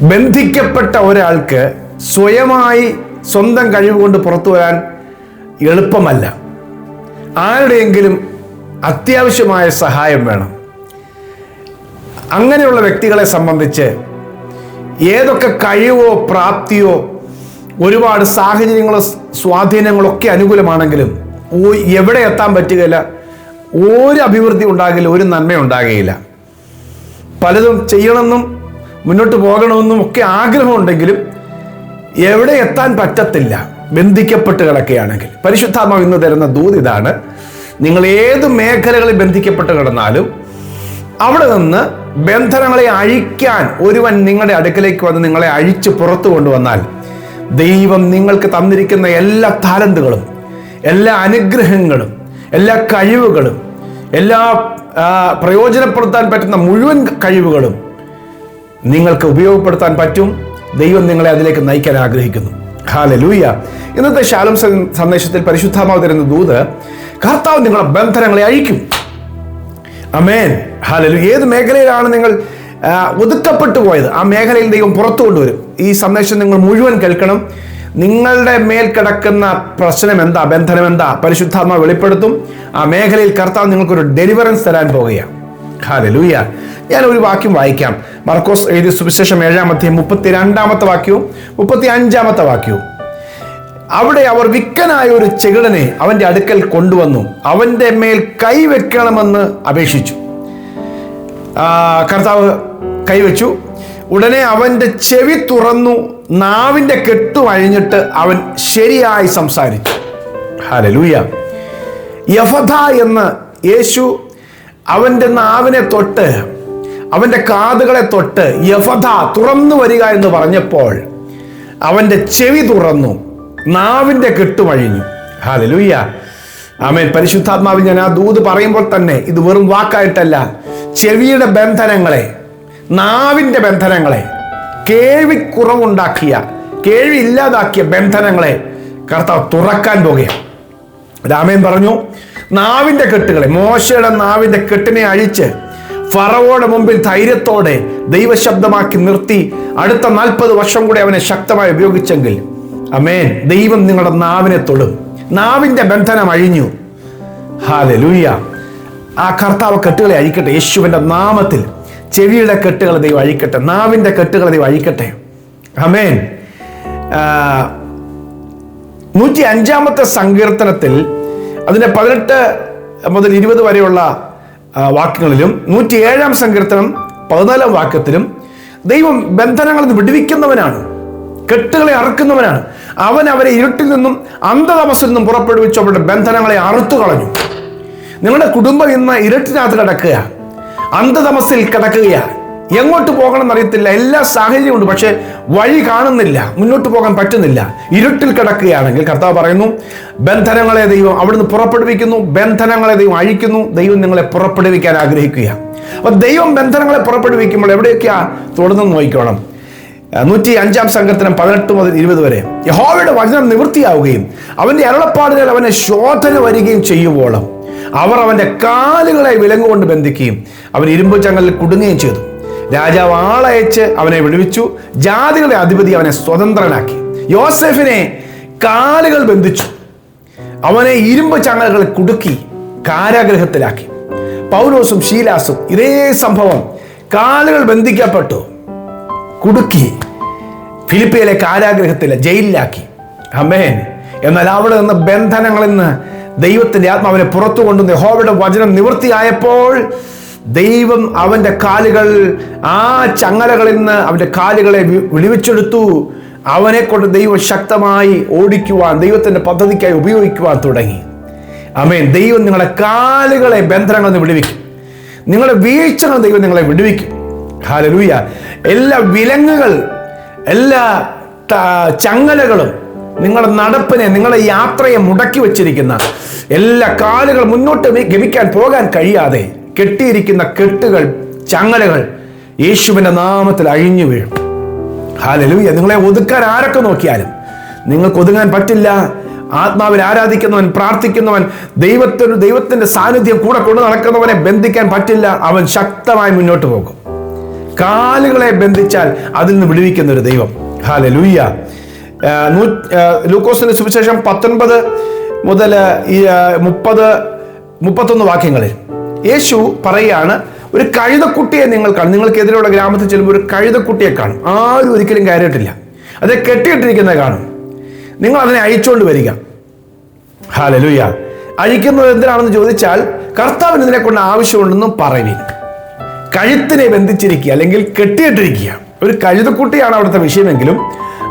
ബന്ധിക്കപ്പെട്ട ഒരാൾക്ക് സ്വയമായി സ്വന്തം കഴിവ് കൊണ്ട് പുറത്തു വരാൻ എളുപ്പമല്ല. ആരുടെയെങ്കിലും അത്യാവശ്യമായ സഹായം വേണം. അങ്ങനെയുള്ള വ്യക്തികളെ സംബന്ധിച്ച് ഏതൊക്കെ കഴിവോ പ്രാപ്തിയോ ഒരുപാട് സാഹചര്യങ്ങളോ സ്വാധീനങ്ങളോ ഒക്കെ അനുകൂലമാണെങ്കിലും എവിടെ എത്താൻ പറ്റുകയില്ല. ഒരു അഭിവൃദ്ധി ഉണ്ടാകില്ല ഒരു നന്മ ഉണ്ടാകുകയില്ല പലതും ചെയ്യണമെന്നും മുന്നോട്ട് പോകണമെന്നും ഒക്കെ ആഗ്രഹമുണ്ടെങ്കിലും എവിടെ എത്താൻ പറ്റത്തില്ല. ബന്ധിക്കപ്പെട്ട് കിടക്കുകയാണെങ്കിൽ. പരിശുദ്ധാത്മാവ് ഇന്ന് തരുന്ന ദൂത് ഇതാണ്. നിങ്ങൾ ഏത് മേഖലകളിൽ ബന്ധിക്കപ്പെട്ട് കിടന്നാലും അവിടെ നിന്ന് ബന്ധനങ്ങളെ അഴിക്കാൻ ഒരുവൻ നിങ്ങളുടെ അടുക്കലേക്ക് വന്ന് നിങ്ങളെ അഴിച്ച് പുറത്തു കൊണ്ടുവന്നാൽ ദൈവം നിങ്ങൾക്ക് തന്നിരിക്കുന്ന എല്ലാ താലന്തുകളും എല്ലാ അനുഗ്രഹങ്ങളും എല്ലാ കഴിവുകളും എല്ലാ പ്രയോജനപ്പെടുത്താൻ പറ്റുന്ന മുഴുവൻ കഴിവുകളും നിങ്ങൾക്ക് ഉപയോഗപ്പെടുത്താൻ പറ്റും. ദൈവം നിങ്ങളെ അതിലേക്ക് നയിക്കാൻ ആഗ്രഹിക്കുന്നു. ഹാലലൂയ ഇന്നത്തെ ശാലം സന്ദേശത്തിൽ പരിശുദ്ധാമാവ് തരുന്ന ദൂത് കർത്താവ് നിങ്ങളെ ബന്ധനങ്ങളെ അഴിക്കും. അമേൻ ഹാലലു ഏത് മേഖലയിലാണ് നിങ്ങൾ ഒതുക്കപ്പെട്ടു പോയത്? ആ മേഖലയിൽ ദൈവം പുറത്തു കൊണ്ടുവരും. ഈ സന്ദേശം നിങ്ങൾ മുഴുവൻ കേൾക്കണം. നിങ്ങളുടെ മേൽ കിടക്കുന്ന പ്രശ്നം എന്താ? ബന്ധനം എന്താ? പരിശുദ്ധാത്മ വെളിപ്പെടുത്തും. ആ മേഖലയിൽ കർത്താവ് നിങ്ങൾക്കൊരു ഡെലിവറൻസ് തരാൻ പോകുകയാണ് ഹാലലൂയ. ഞാൻ ഒരു വാക്യം വായിക്കാം. മർക്കോസ് എഴുതിയ സുവിശേഷം ഏഴാമത്തെ മുപ്പത്തി രണ്ടാമത്തെ വാക്യവും മുപ്പത്തി അഞ്ചാമത്തെ വാക്യവും. അവിടെ അവർ വിക്കനായ ഒരു ചെകിടനെ അവന്റെ അടുക്കൽ കൊണ്ടുവന്നു. അവന്റെ മേൽ കൈവെക്കണമെന്ന് അപേക്ഷിച്ചു. കർത്താവ് കൈവച്ചു ഉടനെ അവന്റെ ചെവി തുറന്നു. നാവിന്റെ കെട്ടു അഴിഞ്ഞിട്ട് അവൻ ശരിയായി സംസാരിച്ചു. ഹലലൂയ. യഫഥ എന്ന് യേശു അവന്റെ നാവിനെ തൊട്ട് അവന്റെ കാതുകളെ തൊട്ട് യഫഥ തുറന്നു വരിക എന്ന് പറഞ്ഞപ്പോൾ അവന്റെ ചെവി തുറന്നു നാവിന്റെ കെട്ടുമഴിഞ്ഞു. ഹാലലൂയ്യ ആമേൻ. പരിശുദ്ധാത്മാവിൽ ഞാൻ ആ ദൂത് പറയുമ്പോൾ തന്നെ ഇത് വെറും വാക്കായിട്ടല്ല. ചെവിയുടെ ബന്ധനങ്ങളെ നാവിന്റെ ബന്ധനങ്ങളെ കേൾവിക്കുറവുണ്ടാക്കിയ കേൾവി ഇല്ലാതാക്കിയ ബന്ധനങ്ങളെ കർത്താവ് തുറക്കാൻ പോകുകയാണ്. രാമേൻ പറഞ്ഞു നാവിന്റെ കെട്ടുകളെ മോശയുടെ നാവിന്റെ കെട്ടിനെ അഴിച്ച് ഫറവോടെ മുമ്പിൽ ധൈര്യത്തോടെ ദൈവശബ്ദമാക്കി നിർത്തി അടുത്ത നാൽപ്പത് വർഷം കൂടെ അവനെ ശക്തമായി ഉപയോഗിച്ചെങ്കിൽ. അമേൻ ദൈവം നിങ്ങളുടെ നാവിനെ തൊടും. നാവിന്റെ ബന്ധനം അഴിഞ്ഞു. ഹാലലൂയ ആ കർത്താവ് കെട്ടുകളെ അഴിക്കട്ടെ. യേശുവിന്റെ നാമത്തിൽ ചെവിയുടെ കെട്ടുകളെ ദൈവം അഴിക്കട്ടെ. നാവിന്റെ കെട്ടുകളെ ദൈവം അഴിക്കട്ടെ. അമേൻ നൂറ്റി അഞ്ചാമത്തെ സങ്കീർത്തനത്തിൽ അതിന്റെ പതിനെട്ട് മുതൽ ഇരുപത് വരെയുള്ള വാക്യങ്ങളിലും നൂറ്റി ഏഴാം സങ്കീർത്തനം പതിനാലാം വാക്യത്തിലും ദൈവം ബന്ധനങ്ങളിൽ നിന്ന് വിടുവിക്കുന്നവനാണ് കെട്ടുകളെ അറുക്കുന്നവനാണ്. അവൻ അവരെ ഇരുട്ടിൽ നിന്നും അന്ധതമസിൽ നിന്നും പുറപ്പെടുവിച്ചു അവരുടെ ബന്ധനങ്ങളെ അറുത്തു കളഞ്ഞു നിങ്ങളുടെ കുടുംബം ഇന്ന് ഇരുട്ടിനകത്ത് കിടക്കുക അന്ധതമസിൽ കിടക്കുകയാണ്. എങ്ങോട്ട് പോകണം എന്നറിയത്തില്ല എല്ലാ സാഹചര്യമുണ്ട് പക്ഷേ വഴി കാണുന്നില്ല. മുന്നോട്ട് പോകാൻ പറ്റുന്നില്ല. ഇരുട്ടിൽ കിടക്കുകയാണെങ്കിൽ കർത്താവ് പറയുന്നു ബന്ധനങ്ങളെ ദൈവം അവിടുന്ന് പുറപ്പെടുവിക്കുന്നു. ബന്ധനങ്ങളെ ദൈവം അഴിക്കുന്നു. ദൈവം നിങ്ങളെ പുറപ്പെടുവിക്കാൻ ആഗ്രഹിക്കുക അപ്പൊ ദൈവം ബന്ധനങ്ങളെ പുറപ്പെടുവിക്കുമ്പോൾ എവിടെയൊക്കെയാ തുടർന്ന് നോക്കിക്കോണം. നൂറ്റി അഞ്ചാം സംഘത്തിനും പതിനെട്ട് മുതൽ ഇരുപത് വരെ. യഹോവയുടെ വചനം നിവൃത്തിയാവുകയും അവന്റെ അരുളപ്പാടുകൾ അവനെ ശോധന വരികയും ചെയ്യുവോളം. അവർ അവന്റെ കാലുകളെ വിലങ്ങുകൊണ്ട് ബന്ധിക്കുകയും അവൻ ഇരുമ്പ് ചങ്ങലിൽ കുടുങ്ങുകയും ചെയ്തു. രാജാവ് ആളയച്ച് അവനെ വിടുവിച്ചു. ജാതികളുടെ അധിപതി അവനെ സ്വതന്ത്രനാക്കി. യോസെഫിനെ കാലുകൾ ബന്ധിച്ചു. അവനെ ഇരുമ്പ് ചങ്ങലകൾ കുടുക്കി കാരാഗ്രഹത്തിലാക്കി. പൗലോസും ശീലാസും ഇതേ സംഭവം കാലുകൾ ബന്ധിക്കപ്പെട്ടു. കുടുക്കി ഫിലിപ്പിയിലെ കാരാഗ്രഹത്തിൽ ജയിലിലാക്കി. അമേൻ എന്നാൽ അവിടെ നിന്ന് ബന്ധനങ്ങളിൽ നിന്ന് ദൈവത്തിന്റെ ആത്മാവിനെ പുറത്തു കൊണ്ടുവന്ന് യഹോവയുടെ വചനം നിവൃത്തിയായപ്പോൾ ദൈവം അവന്റെ കാലുകൾ ആ ചങ്ങലകളിൽ നിന്ന് അവന്റെ കാലുകളെ വിളിവിച്ചെടുത്തു. അവനെ കൊണ്ട് ദൈവം ശക്തമായി ഓടിക്കുവാൻ ദൈവത്തിന്റെ പദ്ധതിക്കായി ഉപയോഗിക്കുവാൻ തുടങ്ങി. അമേൻ ദൈവം നിങ്ങളുടെ കാലുകളെ ബന്ധനങ്ങളിൽ നിന്ന് വിടുവിക്കും. നിങ്ങളുടെ വീഴ്ചകൾ ദൈവം നിങ്ങളെ വിടുവിക്കും. ഹാലലൂയ എല്ലാ വിലങ്ങുകൾ എല്ലാ ചങ്ങലകളും നിങ്ങളുടെ നടപ്പിനെ നിങ്ങളുടെ യാത്രയെ മുടക്കി വെച്ചിരിക്കുന്ന എല്ലാ കാലുകൾ മുന്നോട്ട് ഗമിക്കാൻ പോകാൻ കഴിയാതെ കെട്ടിയിരിക്കുന്ന കെട്ടുകൾ ചങ്ങലകൾ യേശുവിന്റെ നാമത്തിൽ അഴിഞ്ഞു വീഴും. ഹാലലൂയ നിങ്ങളെ ഒതുക്കാൻ ആരൊക്കെ നോക്കിയാലും നിങ്ങൾക്ക് ഒതുങ്ങാൻ പറ്റില്ല. ആത്മാവിൽ ആരാധിക്കുന്നവൻ പ്രാർത്ഥിക്കുന്നവൻ ദൈവത്തിന് ദൈവത്തിന്റെ സാന്നിധ്യം കൂടെ കൊണ്ടു നടക്കുന്നവനെ ബന്ധിക്കാൻ പറ്റില്ല. അവൻ ശക്തമായി മുന്നോട്ട് പോകും. കാലുകളെ ബന്ധിച്ചാൽ അതിൽ നിന്ന് വിടുവിക്കുന്ന ഒരു ദൈവം ഹാലെ ലൂയ്യ ലൂക്കോസിന്റെ സുവിശേഷം പത്തൊൻപത് മുതൽ ഈ മുപ്പത് മുപ്പത്തൊന്ന് വാക്യങ്ങളിൽ യേശു പറയാണ് ഒരു കഴുതക്കുട്ടിയെ നിങ്ങൾ കാണും. നിങ്ങൾക്കെതിരെയുള്ള ഗ്രാമത്തിൽ ചെല്ലുമ്പോൾ ഒരു കഴുതക്കുട്ടിയെ കാണും. ആരും ഒരിക്കലും കയറിയിട്ടില്ല. അത് കെട്ടിയിട്ടിരിക്കുന്നത് കാണും. നിങ്ങൾ അതിനെ അയച്ചുകൊണ്ട് വരിക. ഹാലലുയ്യ അഴിക്കുന്നത് എന്തിനാണെന്ന് ചോദിച്ചാൽ കർത്താവിന് ഇതിനെ കൊണ്ട് ആവശ്യമുണ്ടെന്നും പറയുവിൻ. കഴുത്തിനെ ബന്ധിച്ചിരിക്കുക അല്ലെങ്കിൽ കെട്ടിയിട്ടിരിക്കുക. ഒരു കഴുതക്കുട്ടിയാണ് അവിടുത്തെ വിഷയമെങ്കിലും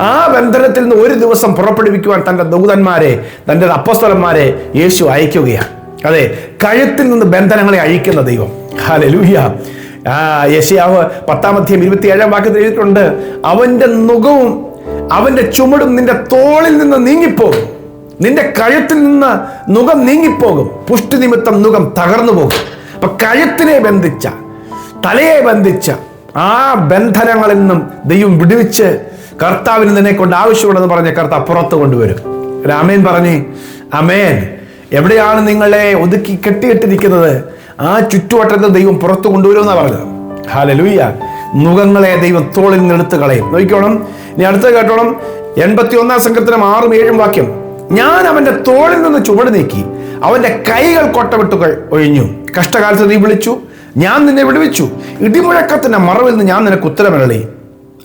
ആ ബന്ധനത്തിൽ നിന്ന് ഒരു ദിവസം പുറപ്പെടുവിക്കുവാൻ തന്റെ ദൂതന്മാരെ തന്റെ അപ്പസ്തലന്മാരെ യേശു അയക്കുകയാണ്. അതെ കഴുത്തിൽ നിന്ന് ബന്ധനങ്ങളെ അഴിക്കുന്ന ദൈവം. ഹാലലൂഹ്യ ആ യശയാവ് പത്താമധ്യം ഇരുപത്തി ഏഴാം വാക്യത്തിൽ എഴുതിയിട്ടുണ്ട്. അവന്റെ നുഖവും അവന്റെ ചുമടും നിന്റെ തോളിൽ നിന്ന് നീങ്ങിപ്പോകും. നിന്റെ കഴുത്തിൽ നിന്ന് നുഖം നീങ്ങിപ്പോകും. പുഷ്ടി നിമിത്തം നുഖം തകർന്നു പോകും. അപ്പൊ കഴുത്തിനെ ബന്ധിച്ച തലയെ ബന്ധിച്ച ആ ബന്ധനങ്ങളിൽ നിന്നും ദൈവം വിടുവിച്ച് കർത്താവിന് നിന്നെ കൊണ്ട് ആവശ്യമുണ്ടെന്ന് പറഞ്ഞ കർത്താവ് പുറത്ത് കൊണ്ടുവരും. രാമേൻ പറഞ്ഞേ അമേൻ. എവിടെയാണ് നിങ്ങളെ ഒതുക്കി കെട്ടിയിട്ടിരിക്കുന്നത്? ആ ചുറ്റുവട്ടത്തെ ദൈവം പുറത്തു കൊണ്ടുവരുമെന്നാണ് പറഞ്ഞത്. ഹാലലൂയ്യ മുഖങ്ങളെ ദൈവം തോളിൽ നിന്ന് കളയും. നോക്കിക്കോണം. ഇനി അടുത്ത കേട്ടോണം. എൺപത്തി ഒന്നാം സംഘത്തിനും ആറും ഏഴും വാക്യം. ഞാൻ അവന്റെ തോളിൽ നിന്ന് ചുവട് നീക്കി അവന്റെ കൈകൾ കൊട്ടവിട്ടുകൾ ഒഴിഞ്ഞു. കഷ്ടകാലത്ത് നീ വിളിച്ചു ഞാൻ നിന്നെ വിടുവിച്ചു. ഇടിമുഴക്കത്തിന്റെ മറവിൽ നിന്ന് ഞാൻ നിനക്ക് ഉത്തരമരളി.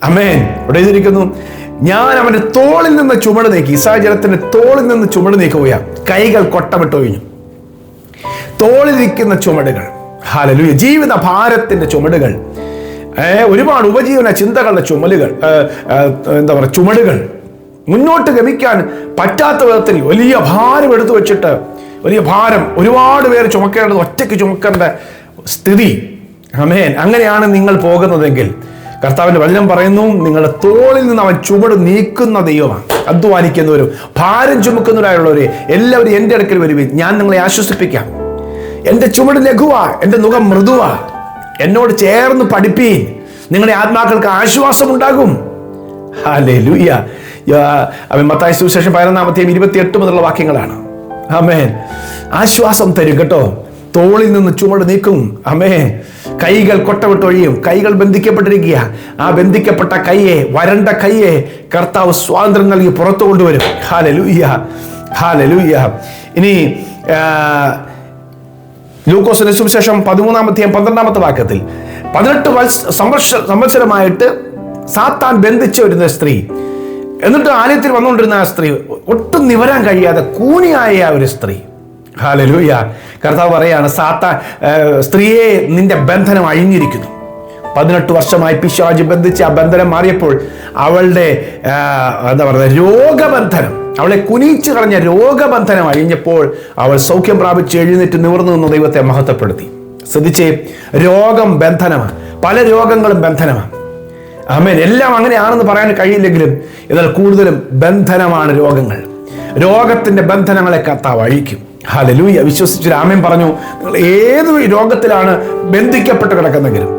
അമേൻ ഇവിടെ എഴുതിയിരിക്കുന്നു ഞാൻ അവന്റെ തോളിൽ നിന്ന് ചുമട് നീക്കി ഇസാചരത്തിന്റെ തോളിൽ നിന്ന് ചുമട് നീക്കുകയാണ് കൈകൾ കൊട്ടമിട്ട് ഒഴിഞ്ഞു തോളിലിരിക്കുന്ന ചുമടുകൾ ഹാലലുയ ജീവിത ഭാരത്തിന്റെ ചുമടുകൾ ഒരുപാട് ഉപജീവന ചിന്തകളുടെ ചുമലുകൾ എന്താ പറയുക ചുമടുകൾ. മുന്നോട്ട് ഗമിക്കാൻ പറ്റാത്ത വിധത്തിൽ വലിയ ഭാരം എടുത്തു വെച്ചിട്ട് വലിയ ഭാരം ഒരുപാട് പേര് ചുമക്കേണ്ടത് ഒറ്റയ്ക്ക് ചുമക്കേണ്ട സ്ഥിതി. അമേൻ അങ്ങനെയാണ് നിങ്ങൾ പോകുന്നതെങ്കിൽ കർത്താവിന്റെ വചനം പറയുന്നു നിങ്ങളുടെ തോളിൽ നിന്ന് അവൻ ചുവട് നീക്കുന്ന ദൈവമാണ്. അധ്വാനിക്കുന്നവരും ഭാരം ചുമക്കുന്നവരായുള്ളവരെ എല്ലാവരും എന്റെ അടുക്കൽ വരുവിൻ. ഞാൻ നിങ്ങളെ ആശ്വസിപ്പിക്കാം. എന്റെ ചുവട് ലഘുവാ എന്റെ മുഖം മൃദുവാ. എന്നോട് ചേർന്ന് പഠിപ്പീൻ. നിങ്ങളുടെ ആത്മാക്കൾക്ക് ആശ്വാസമുണ്ടാകും. ഹല്ലേലൂയ. അവൻ മത്തായ സുവിശേഷം പതിനൊന്നാമത്തെയും ഇരുപത്തിയെട്ട് മുതലുള്ള വാക്യങ്ങളാണ്. ആമേൻ. ആശ്വാസം തരും കേട്ടോ. തോളിൽ നിന്ന് ചുമട് നീക്കും. അമേ കൈകൾ കൊട്ടവിട്ടൊഴിയും കൈകൾ ബന്ധിക്കപ്പെട്ടിരിക്കുക. ആ ബന്ധിക്കപ്പെട്ട കൈയെ വരണ്ട കൈയെ കർത്താവ് സ്വാതന്ത്ര്യം നൽകി പുറത്തു കൊണ്ടുവരും. ഹാലലൂയ്യ ഹാലലൂയ്യ ഇനി ലൂക്കോസിന് സുവിശേഷം പതിമൂന്നാമത്തെയും പന്ത്രണ്ടാമത്തെ വാക്യത്തിൽ. പതിനെട്ട് വത്സ സംവത്സ സംവത്സരമായിട്ട് സാത്താൻ ബന്ധിച്ച വരുന്ന സ്ത്രീ. എന്നിട്ട് ആലയത്തിൽ വന്നുകൊണ്ടിരുന്ന ആ സ്ത്രീ ഒട്ടും നിവരാൻ കഴിയാതെ കൂനിയായ ഒരു സ്ത്രീ. ഹാലലൂയ. കർത്താവ് പറയാണ് സാത്താൻ സ്ത്രീയെ നിന്റെ ബന്ധനം അഴിഞ്ഞിരിക്കുന്നു. പതിനെട്ട് വർഷമായി പിശാജ് ബന്ധിച്ച് ആ ബന്ധനം മാറിയപ്പോൾ അവളുടെ എന്താ പറയുക രോഗബന്ധനം അവളെ കുനിച്ചു കളഞ്ഞ രോഗബന്ധനം അഴിഞ്ഞപ്പോൾ അവൾ സൗഖ്യം പ്രാപിച്ച് എഴുന്നേറ്റ് നിവർന്നു നിന്ന് ദൈവത്തെ മഹത്വപ്പെടുത്തി. ശ്രദ്ധിച്ചേ രോഗം ബന്ധനമാണ് പല രോഗങ്ങളും ബന്ധനമാണ്. ആമേൻ. എല്ലാം അങ്ങനെയാണെന്ന് പറയാൻ കഴിയില്ലെങ്കിലും എന്നാൽ കൂടുതലും ബന്ധനമാണ് രോഗങ്ങൾ. രോഗത്തിന്റെ ബന്ധനങ്ങളെ കർത്താവ് അഴിക്കും. ഹലലൂയ വിശ്വസിച്ച് രാമൻ പറഞ്ഞു നിങ്ങൾ ഏത് രോഗത്തിലാണ് ബന്ധിക്കപ്പെട്ട് കിടക്കുന്നെങ്കിലും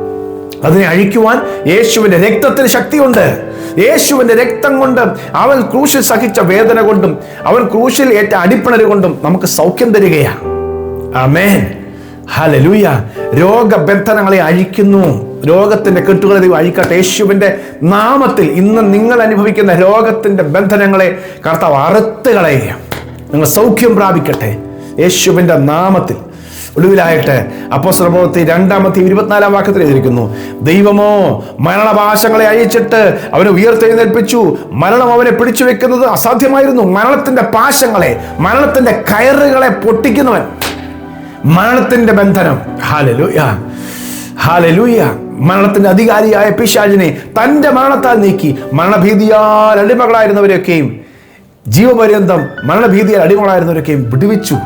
അതിനെ അഴിക്കുവാൻ യേശുവിന്റെ രക്തത്തിന് ശക്തിയുണ്ട്. യേശുവിന്റെ രക്തം കൊണ്ട് അവൻ ക്രൂശിൽ സഹിച്ച വേദന കൊണ്ടും അവൻ ക്രൂശിൽ ഏറ്റ അടിപ്പിണര് കൊണ്ടും നമുക്ക് സൗഖ്യം തരികയാണ്. ആമേൻ. ഹലലൂയ രോഗബന്ധനങ്ങളെ അഴിക്കുന്നു. രോഗത്തിന്റെ കെട്ടുകളെ ദൈവം അഴിക്കട്ടെ. യേശുവിന്റെ നാമത്തിൽ ഇന്ന് നിങ്ങൾ അനുഭവിക്കുന്ന രോഗത്തിന്റെ ബന്ധനങ്ങളെ കർത്താവ് അറുത്ത് കളയുകയാണ്. നിങ്ങൾ സൗഖ്യം പ്രാപിക്കട്ടെ. യേശുവിന്റെ നാമത്തിൽ. ഒടുവിലായിട്ട് അപ്പോസ്തലപ്രവൃത്തി രണ്ടാമത്തെ ഇരുപത്തിനാലാം വാക്യത്തിൽ എഴുതിയിരിക്കുന്നു ദൈവമോ മരണപാശങ്ങളെ അയച്ചിട്ട് അവനെ ഉയർത്തെഴുന്നേൽപ്പിച്ചു. മരണം അവനെ പിടിച്ചു വെക്കുന്നത് അസാധ്യമായിരുന്നു. മരണത്തിന്റെ പാശങ്ങളെ മരണത്തിന്റെ കയറുകളെ പൊട്ടിക്കുന്നവൻ. മരണത്തിന്റെ ബന്ധനം. Hallelujah hallelujah. മരണത്തിന്റെ അധികാരിയായ പിശാജിനെ തന്റെ മരണത്താൽ നീക്കി. മരണഭീതിയാൽ അടിമകളായിരുന്നവരെയൊക്കെയും ജീവപര്യന്തം മരണഭീതിയാൽ അടിമകളായിരുന്നവരൊക്കെയും വിടുവിച്ചു.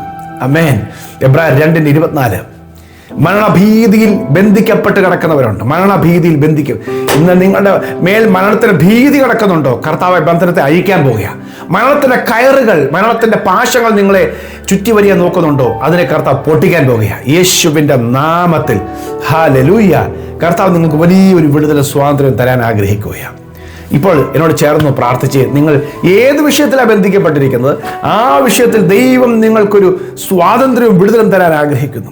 അമേൻ എബ്രായർ രണ്ടിന്റെ ഇരുപത്തിനാല്. മരണഭീതിയിൽ ബന്ധിക്കപ്പെട്ട് കിടക്കുന്നവരുണ്ട്. മരണഭീതിയിൽ ബന്ധിക്കും. ഇന്ന് നിങ്ങളുടെ മേൽ മരണത്തിന് ഭീതി കിടക്കുന്നുണ്ടോ? കർത്താവ് ബന്ധനത്തെ അഴിക്കാൻ പോകുക മരണത്തിന്റെ കയറുകൾ മരണത്തിന്റെ പാശങ്ങൾ നിങ്ങളെ ചുറ്റി വരിക നോക്കുന്നുണ്ടോ? അതിനെ കർത്താവ് പൊട്ടിക്കാൻ പോകുക യേശുവിന്റെ നാമത്തിൽ. ഹാ ലലൂയ്യ കർത്താവ് നിങ്ങൾക്ക് വലിയൊരു വിടുതൽ സ്വാതന്ത്ര്യം തരാൻ ആഗ്രഹിക്കുകയാണ് ഇപ്പോൾ എന്നോട് ചേർന്ന് പ്രാർത്ഥിച്ച് നിങ്ങൾ ഏത് വിഷയത്തിലാണ് ബന്ധിക്കപ്പെട്ടിരിക്കുന്നത്? ആ വിഷയത്തിൽ ദൈവം നിങ്ങൾക്കൊരു സ്വാതന്ത്ര്യവും വിടുതലും തരാൻ ആഗ്രഹിക്കുന്നു.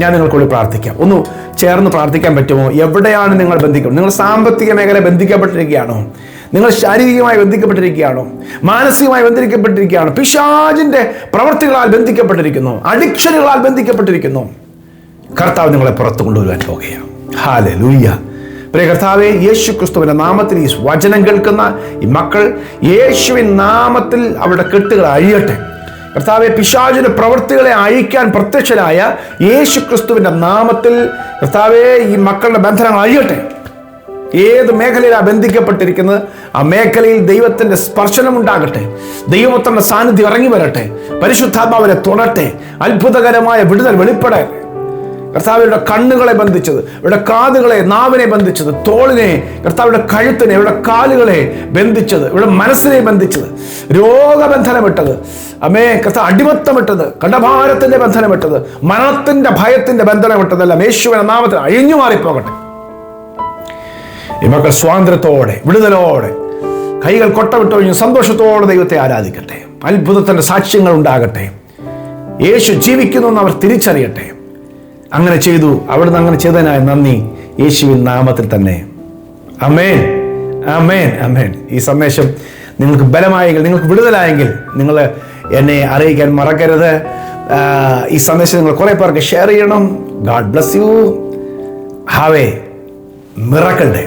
ഞാൻ നിങ്ങൾക്കുള്ളിൽ പ്രാർത്ഥിക്കാം. ഒന്ന് ചേർന്ന് പ്രാർത്ഥിക്കാൻ പറ്റുമോ? എവിടെയാണ് നിങ്ങൾ ബന്ധിക്കുന്നത് നിങ്ങൾ സാമ്പത്തിക മേഖല ബന്ധിക്കപ്പെട്ടിരിക്കുകയാണോ? നിങ്ങൾ ശാരീരികമായി ബന്ധിക്കപ്പെട്ടിരിക്കുകയാണോ? മാനസികമായി ബന്ധിക്കപ്പെട്ടിരിക്കുകയാണോ? പിശാജിന്റെ പ്രവർത്തികളാൽ ബന്ധിക്കപ്പെട്ടിരിക്കുന്നു. അഡിക്ഷനുകളാൽ ബന്ധിക്കപ്പെട്ടിരിക്കുന്നു. കർത്താവ് നിങ്ങളെ പുറത്തു കൊണ്ടുവരുവാൻ പോകുകയാണ്. ഹാലെ ലൂയ്യ പ്രിയ കർത്താവെ യേശു ക്രിസ്തുവിന്റെ നാമത്തിൽ ഈ വചനം കേൾക്കുന്ന ഈ മക്കൾ യേശുവിൻ നാമത്തിൽ അവരുടെ കെട്ടുകൾ അഴിയട്ടെ. കർത്താവെ പിശാചിന് പ്രവൃത്തികളെ അഴിക്കാൻ പ്രത്യക്ഷനായ യേശു ക്രിസ്തുവിന്റെ നാമത്തിൽ കർത്താവെ ഈ മക്കളുടെ ബന്ധനങ്ങൾ അഴിയട്ടെ. ഏത് മേഖലയിലാണ് ബന്ധിക്കപ്പെട്ടിരിക്കുന്നത് ആ മേഖലയിൽ ദൈവത്തിന്റെ സ്പർശനം ഉണ്ടാകട്ടെ. ദൈവത്തിന്റെ സാന്നിധ്യം ഇറങ്ങി വരട്ടെ. പരിശുദ്ധാത്മാവിനെ തൊടട്ടെ. അത്ഭുതകരമായ വിടുതൽ വെളിപ്പെടാൻ കർത്താവിയുടെ കണ്ണുകളെ ബന്ധിച്ചത് ഇവരുടെ കാതുകളെ നാവിനെ ബന്ധിച്ചത് തോളിനെ കർത്താവിയുടെ കഴുത്തിനെ ഇവരുടെ കാലുകളെ ബന്ധിച്ചത് ഇവരുടെ മനസ്സിനെ ബന്ധിച്ചത്. രോഗബന്ധനമിട്ടത്. അമ്മേ കർത്താവ് അടിമത്തമിട്ടത് കടഭാരത്തിന്റെ ബന്ധനമിട്ടത് മരണത്തിന്റെ ഭയത്തിന്റെ ബന്ധനമിട്ടതെല്ലാം യേശുവിന്റെ നാമത്തിൽ അഴിഞ്ഞു മാറിപ്പോകട്ടെ. ഈ മക്കൾ സ്വാതന്ത്ര്യത്തോടെ വിടുതലോടെ കൈകൾ കൊട്ടവിട്ട് കഴിഞ്ഞ് സന്തോഷത്തോടെ ദൈവത്തെ ആരാധിക്കട്ടെ. അത്ഭുതത്തിന്റെ സാക്ഷ്യങ്ങൾ ഉണ്ടാകട്ടെ. യേശു ജീവിക്കുന്നു എന്ന് അവർ തിരിച്ചറിയട്ടെ. അങ്ങനെ ചെയ്തു. അവിടുന്ന് അങ്ങനെ ചെയ്തതിനായ നന്ദി. യേശുവിൻ നാമത്തിൽ തന്നെ. അമേൻ അമേൻ അമേൻ ഈ സന്ദേശം നിങ്ങൾക്ക് ബലമായെങ്കിൽ നിങ്ങൾക്ക് വിടുതലായെങ്കിൽ നിങ്ങൾ എന്നെ അറിയിക്കാൻ മറക്കരുത്. ഈ സന്ദേശം നിങ്ങൾ കുറേ പേർക്ക് ഷെയർ ചെയ്യണം. God bless you have a miracle day